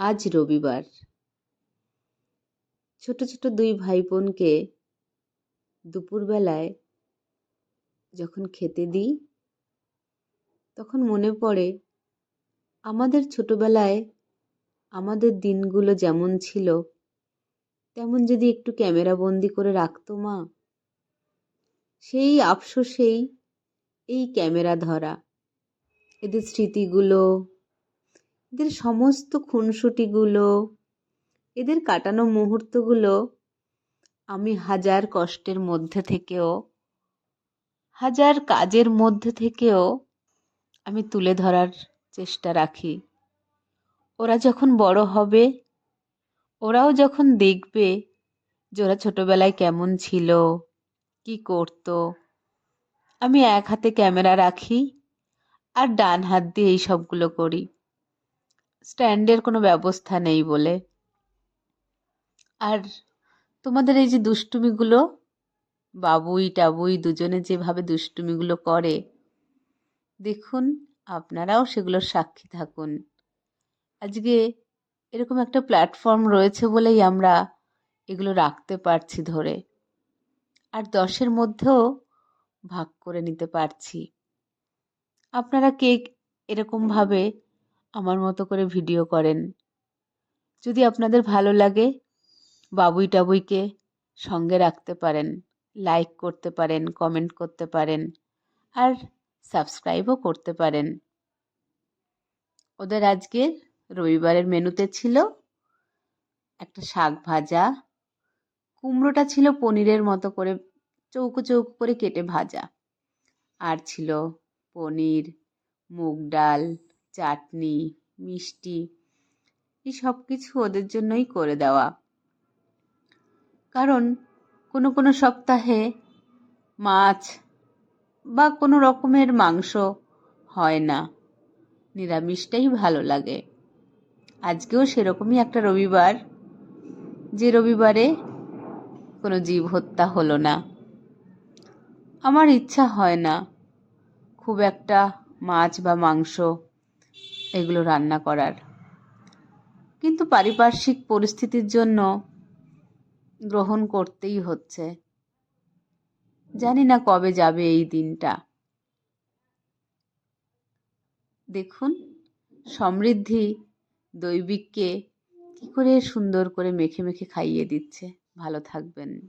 আজ রবিবার। ছোট ছোট দুই ভাই বোনকে দুপুরবেলায় যখন খেতে দিই, তখন মনে পড়ে, আমাদের ছোটবেলায় আমাদের দিনগুলো যেমন ছিল, তেমন যদি একটু ক্যামেরা বন্দি করে রাখতো মা। সেই আফসোসেই এই ক্যামেরা ধরা, এদের স্মৃতিগুলো এদের সমস্ত খুনসুটিগুলো, এদের কাটানো মুহূর্তগুলো আমি হাজার কষ্টের মধ্যে থেকেও, হাজার কাজের মধ্যে থেকেও আমি তুলে ধরার চেষ্টা রাখি। ওরা যখন বড় হবে, ওরাও যখন দেখবে যে ওরা ছোটোবেলায় কেমন ছিল, কি করতো, আমি এক হাতে ক্যামেরা রাখি আর ডান হাত দিয়ে এই সবগুলো করি। স্ট্যান্ডের কোনো ব্যবস্থা নেই বলে। আর তোমাদের এই যে দুষ্টুমিগুলো, বাবুই টাবুই দুজনে যেভাবে দুষ্টুমিগুলো করে, দেখুন আপনারাও সেগুলোর সাক্ষী থাকুন। আজকে এরকম একটা প্ল্যাটফর্ম রয়েছে বলেই আমরা এগুলো রাখতে পারছি ধরে। আর দশের মধ্যেও ভাগ করে নিতে পারছি। আপনারা কে এরকমভাবে আমার মতো করে ভিডিও করেন। যদি আপনাদের ভালো লাগে বাবুই টাবুইকে সঙ্গে রাখতে পারেন লাইক করতে পারেন কমেন্ট করতে পারেন, আর সাবস্ক্রাইবও করতে পারেন। ওদের আজকে রবিবারের মেনুতে ছিল একটা শাক ভাজা, কুমড়োটা ছিল পনিরের মতো করে, চৌকো চৌকো করে কেটে ভাজা। আর ছিল পনির, মুগ ডাল চাটনি, মিষ্টি, এই সব কিছু ওদের জন্যই করে দেওয়া। কারণ কোনো কোনো সপ্তাহে মাছ বা কোনো রকমের মাংস হয় না। নিরামিষটাই ভালো লাগে। আজকেও সেরকমই একটা রবিবার, যে রবিবারে কোনো জীব হত্যা হলো না। আমার ইচ্ছা হয় না খুব একটা মাছ বা মাংস এগুলো রান্না করার। কিন্তু পারিপার্শ্বিক পরিস্থিতির জন্য গ্রহণ করতেই হচ্ছে। জানি না কবে যাবে এই দিনটা। দেখুন, সমৃদ্ধি দৈবিককে কি করে সুন্দর করে মেখে মেখে খাইয়ে দিচ্ছে। ভালো থাকবেন।